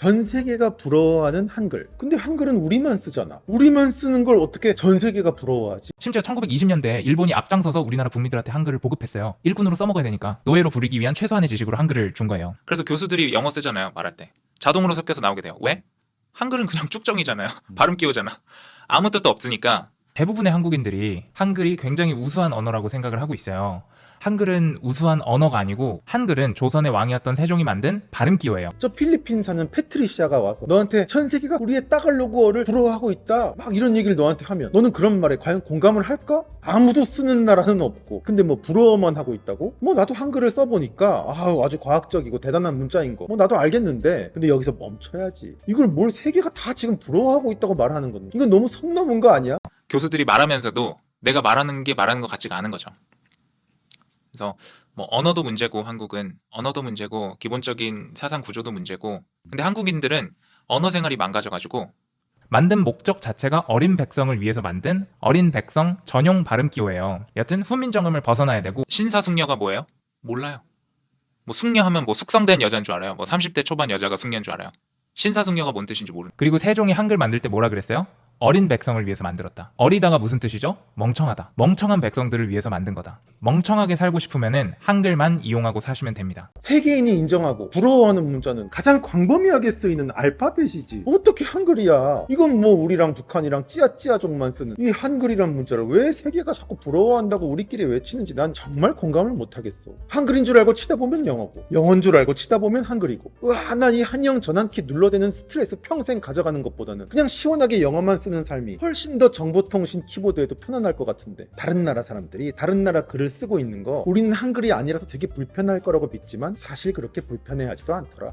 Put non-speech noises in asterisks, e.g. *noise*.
전 세계가 부러워하는 한글. 근데 한글은 우리만 쓰잖아. 우리만 쓰는 걸 어떻게 전 세계가 부러워하지? 심지어 1920년대에 일본이 앞장서서 우리나라 국민들한테 한글을 보급했어요. 일꾼으로 써먹어야 되니까 노예로 부리기 위한 최소한의 지식으로 한글을 준 거예요. 그래서 교수들이 영어 쓰잖아요 말할 때 자동으로 섞여서 나오게 돼요 왜? 한글은 그냥 *laughs* 쭉정이잖아요 발음 끼우잖아 아무 뜻도 없으니까 대부분의 한국인들이 한글이 굉장히 우수한 언어라고 생각을 하고 있어요. 한글은 우수한 언어가 아니고 한글은 조선의 왕이었던 세종이 만든 발음 기호예요. 저 필리핀 사는 패트리시아가 와서 너한테 전 세계가 우리의 따갈로그어를 부러워하고 있다. 막 이런 얘기를 너한테 하면 너는 그런 말에 과연 공감을 할까? 아무도 쓰는 나라는 없고. 근데 뭐 부러워만 하고 있다고? 뭐 나도 한글을 써보니까 아 아주 과학적이고 대단한 문자인 거. 뭐 나도 알겠는데. 근데 여기서 멈춰야지. 이걸 뭘 세계가 다 지금 부러워하고 있다고 말하는 건 이건 너무 선 넘은 거 아니야? 교수들이 말하면서도 내가 말하는 게 말하는 것 같지가 않은 거죠 그래서 뭐 언어도 문제고 한국은 언어도 문제고 기본적인 사상 구조도 문제고 근데 한국인들은 언어 생활이 망가져가지고 만든 목적 자체가 어린 백성을 위해서 만든 어린 백성 전용 발음기호예요. 여튼 후민정음을 벗어나야 되고 신사숙녀가 뭐예요? 몰라요 뭐 숙녀하면 뭐 숙성된 여자인 줄 알아요 뭐 30대 초반 여자가 숙녀인 줄 알아요 신사숙녀가 뭔 뜻인지 모르는 그리고 세종이 한글 만들 때 뭐라 그랬어요? 어린 백성을 위해서 만들었다. 어리다가 무슨 뜻이죠? 멍청하다. 멍청한 백성들을 위해서 만든 거다. 멍청하게 살고 싶으면은 한글만 이용하고 사시면 됩니다. 세계인이 인정하고 부러워하는 문자는 가장 광범위하게 쓰이는 알파벳이지. 어떻게 한글이야? 이건 뭐 우리랑 북한이랑 찌아찌아족만 쓰는 이 한글이란 문자를 왜 세계가 자꾸 부러워한다고 우리끼리 외치는지 난 정말 공감을 못하겠어. 한글인 줄 알고 치다 보면 영어고, 영어인 줄 알고 치다 보면 한글이고. 우와, 난이 한영 전환키 눌러대는 스트레스 평생 가져가는 것보다는 그냥 시원하게 영어만 쓰는 삶이 훨씬 더 정보통신 키보드에도 편안 할 것 같은데 다른 나라 사람들이 다른 나라 글을 쓰고 있는 거 우리는 한글이 아니라서 되게 불편할 거라고 믿지만 사실 그렇게 불편해하지도 않더라.